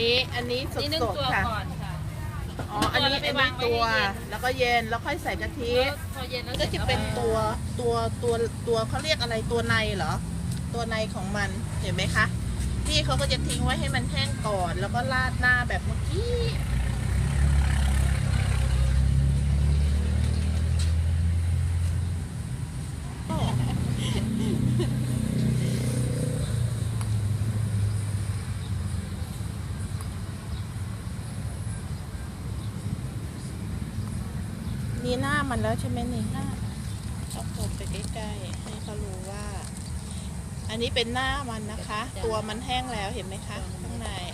นี่นึ่งสดตัวๆค่ะก่อนค่ะ อ๋ออันนี้แล้วไปอันวานี้งไว้ตัวให้เย็นแล้วก็เย็นแล้วค่อยใส่กะทิแล้วพอเย็นแล้วก็จะเป็นสร็จตัวตัวตัวตัวเขาเรียกอะไรตัวในเหรอ ตัวในของมันเห็นไหมคะพี่เขาก็จะทิ้งไว้ให้มันแห้งก่อน แล้วก็ราดหน้าแบบเมื่อกี้ มีหน้ามันแล้วใช่ไหมนี่หน้าเอาผมไปใกล้ๆให้เขารู้ว่า อันนี้เป็นหน้ามันนะคะ ตัวมันแห้งแล้วเห็นไหมคะข้างในอ่าฮะ